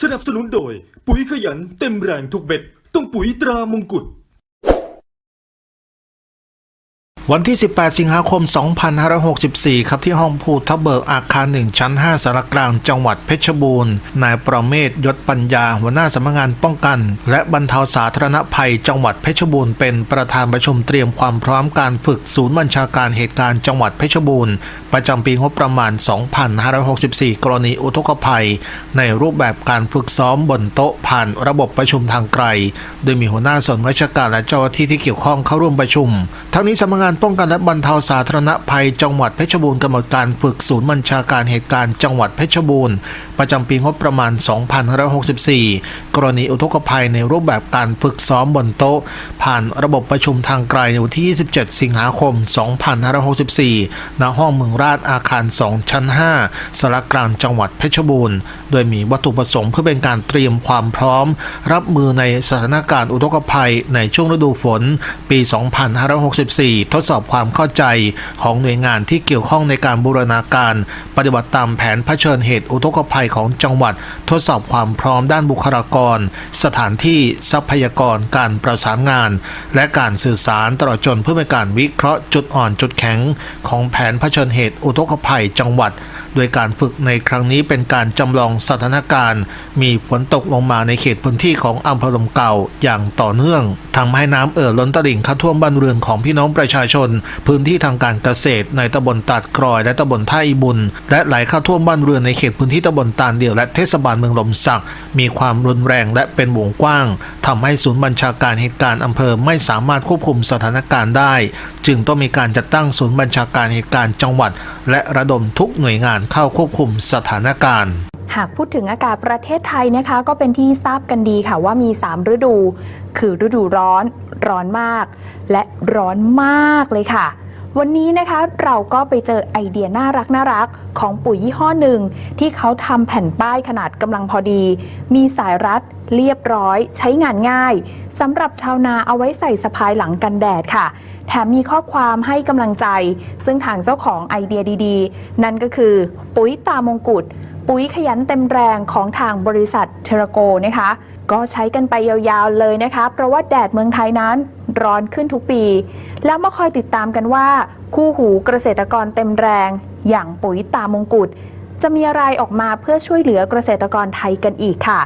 สนับสนุนโดย ปุ๋ยขยันเต็มแรงทุกเบ็ด ต้องปุ๋ยตรามงกุฎ วันที่ 18 สิงหาคม 2564 ครับที่ห้องพูทับเบิกอาคาร 1 ชั้น 5สารกลางจังหวัดเพชรบูรณ์ นายประเมศยศปัญญา หัวหน้าสำนักงานป้องกัน และบรรเทาสาธารณภัย จังหวัดเพชรบูรณ์เป็นประธานประชุมเตรียมความพร้อมการฝึกศูนย์บัญชาการเหตุการณ์จังหวัดเพชรบูรณ์ ประจำปีงบประมาณ 2564 กรณีอุทกภัย ในรูปแบบการฝึกซ้อมบนโต๊ะผ่านระบบประชุมทางไกล โดยมีหัวหน้าส่วนราชการและเจ้าหน้าที่ที่เกี่ยวข้องเข้าร่วมประชุม ทั้งนี้สำนักงานป้องกันและบรรเทาสาธารณภัย จังหวัดเพชรบูรณ์กำหนดการฝึกศูนย์บัญชาการเหตุการณ์จังหวัดเพชรบูรณ์ประจำปีงบประมาณ 2564 กรณีอุทกภัยในรูปแบบการฝึกซ้อมบนโต๊ะ ผ่านระบบประชุมทางไกลในวันที่ 27 สิงหาคม 2564 ณ ห้องเมืองราชอาคาร 2 ชั้น 5สารกลางจังหวัดเพชรบูรณ์ โดยมีวัตถุประสงค์เพื่อเป็นการเตรียมความพร้อม รับมือในสถานการณ์อุทกภัยในช่วงฤดูฝน ปี 2564ทดสอบความเข้าใจของหน่วยงานที่เกี่ยวข้องในการบูรณาการ ปฏิบัติตามแผนเผชิญเหตุอุทกภัยของจังหวัด ทดสอบความพร้อมด้านบุคลากร สถานที่ทรัพยากรการประสานงาน และการสื่อสารตลอดจนเพื่อเป็นการวิเคราะห์จุดอ่อนจุดแข็ง ของแผนเผชิญเหตุอุทกภัยจังหวัดโดยการฝึกในครั้งนี้เป็นการจำลองสถานการณ์ มีฝนตกลงมาในเขตพื้นที่ของอำเภอลมเก่าอย่างต่อเนื่องทำให้น้ำเอ่อล้นตลิ่งเข้าท่วมบ้านเรือนของพี่น้องประชาชน พื้นที่ทางการเกษตร ในตำบลตัดกรอย และตำบลท่าอีบุญ และไหลเข้าท่วมบ้านเรือนในเขตพื้นที่ตำบลตาลเดี่ยวและเทศบาลเมืองลมสัก มีความรุนแรงและเป็นวงกว้างทำให้ศูนย์บัญชาการเหตุการณ์อำเภอไม่สามารถควบคุมสถานการณ์ได้ จึงต้องมีการจัดตั้งศูนย์บัญชาการเหตุการณ์จังหวัด และระดมทุกหน่วยงานเข้าควบคุมสถานการณ์หากพูดถึงอากาศประเทศไทยนะคะ ก็เป็นที่ทราบกันดีค่ะว่ามี 3 ฤดู คือฤดูร้อนร้อนมาก และร้อนมากเลยค่ะ วันนี้นะคะเราก็ไปเจอไอเดียน่ารักน่ารักของปุ๋ยยี่ห้อหนึ่ง ที่เขาทำแผ่นป้ายขนาดกำลังพอดี มีสายรัด เรียบร้อย ใช้งานง่ายสำหรับชาวนาเอาไว้ใส่สะพายหลังกันแดดค่ะ แถมมีข้อความให้กำลังใจ ซึ่งทางเจ้าของไอเดียดีๆ นั่นก็คือ ปุ๋ยตามงกุฎปุ๋ยขยันเต็มแรงของทางบริษัทเทรโกนะคะ ก็ใช้กันไปยาวๆเลยนะคะ เพราะว่าแดดเมืองไทยนั้นร้อนขึ้นทุกปี แล้วมาคอยติดตามกันว่า คู่หูเกษตรกรเต็มแรง อย่างปุ๋ยตามงกุฎจะมีอะไรออกมาเพื่อช่วยเหลือเกษตรกรไทยกันอีกค่ะ